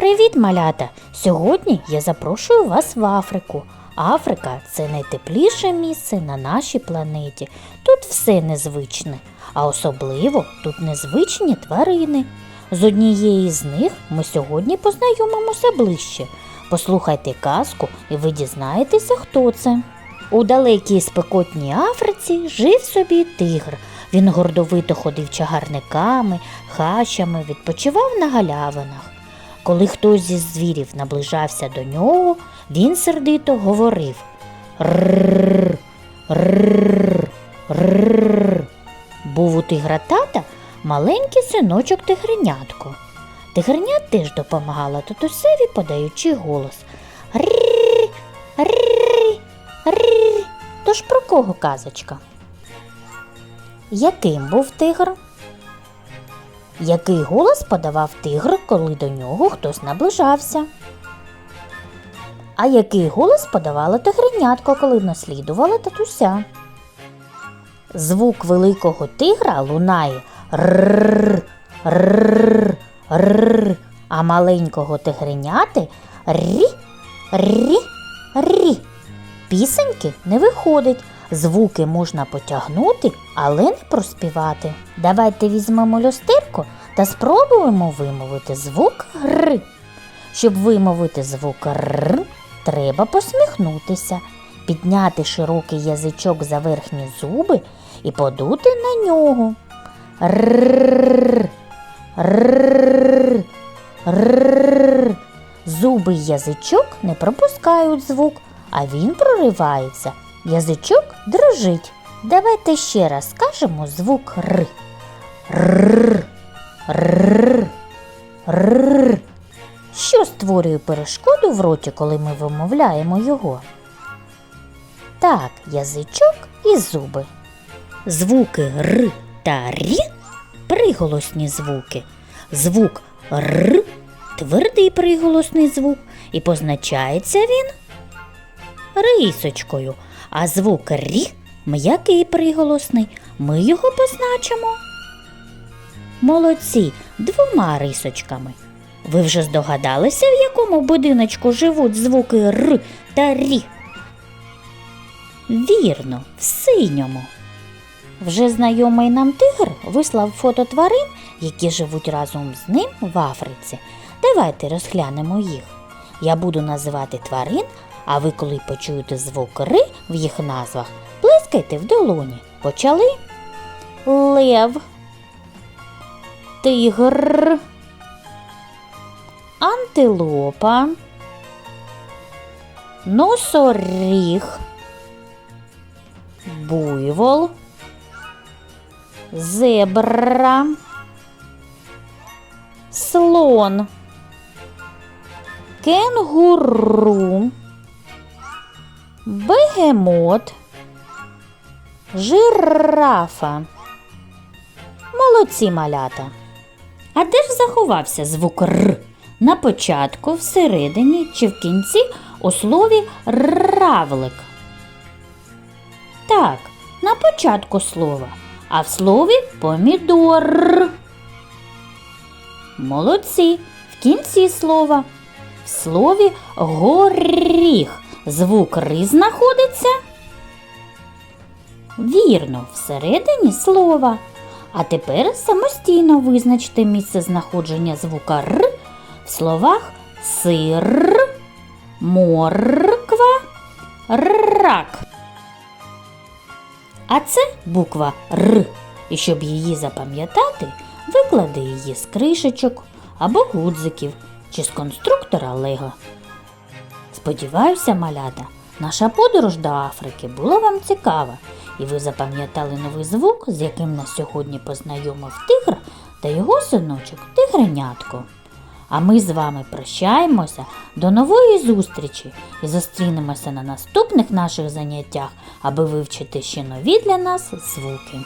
Привіт, малята! Сьогодні я запрошую вас в Африку. Африка це найтепліше місце на нашій планеті. Тут все незвичне, а особливо тут незвичні тварини. З однієї з них ми сьогодні познайомимося ближче. Послухайте казку, і ви дізнаєтеся, хто це. У далекій спекотній Африці жив собі тигр. Він гордовито ходив чагарниками, хащами, відпочивав на галявинах. Коли хтось зі звірів наближався до нього, він сердито говорив Рррр, рррр, рррр. Був у тигра тата маленький синочок тигренятко. Тигреня теж допомагала татусеві, подаючи голос. Рррр, рррр, рррр. Тож про кого казочка? Яким був тигр? Який голос подавав тигр, коли до нього хтось наближався? А який голос подавала тигренятко, коли наслідувала татуся? Звук великого тигра лунає рррр, рррр, рррр, а маленького тигреняти рі, рі, рі. Пісеньки не виходить. Звуки можна потягнути, але не проспівати. Давайте візьмемо люстерку та спробуємо вимовити звук р. Щоб вимовити звук р, треба посміхнутися, підняти широкий язичок за верхні зуби і подути на нього. Рррр, рррр, рррр. Зуби й язичок не пропускають звук, а він проривається. Язичок дрожить. Давайте ще раз скажемо звук Р. Рррр, рррр, рррр. Що створює перешкоду в роті, коли ми вимовляємо його? Так, язичок і зуби. Звуки Р та Рі приголосні звуки. Звук Р твердий приголосний звук, і позначається він рисочкою, а звук рі м'який приголосний. Ми його позначимо. Молодці двома рисочками. Ви вже здогадалися, в якому будиночку живуть звуки р та рі? Вірно, в синьому. Вже знайомий нам тигр вислав фото тварин, які живуть разом з ним в Африці. Давайте розглянемо їх. Я буду називати тварин, а ви, коли почуєте звук ри в їх назвах, плескайте в долоні. Почали? Лев, тигр, антилопа, носоріг, буйвол, зебра, слон, кенгуру, бегемот, жирафа. Молодці малята. А де ж заховався звук Р? На початку, всередині чи в кінці у слові равлик? Так, на початку слова, а в слові помідор. Молодці. В кінці слова. В слові горіх звук ри знаходиться. Вірно, всередині слова. А тепер самостійно визначте місце знаходження звука р в словах сир, морква, рак. А це буква Р. І щоб її запам'ятати, виклади її з кришечок або гудзиків чи з конструктора Лего. Сподіваюся, малята, наша подорож до Африки була вам цікава, і ви запам'ятали новий звук, з яким нас сьогодні познайомив тигр та його синочок тигренятко. А ми з вами прощаємося до нової зустрічі і зустрінемося на наступних наших заняттях, аби вивчити ще нові для нас звуки.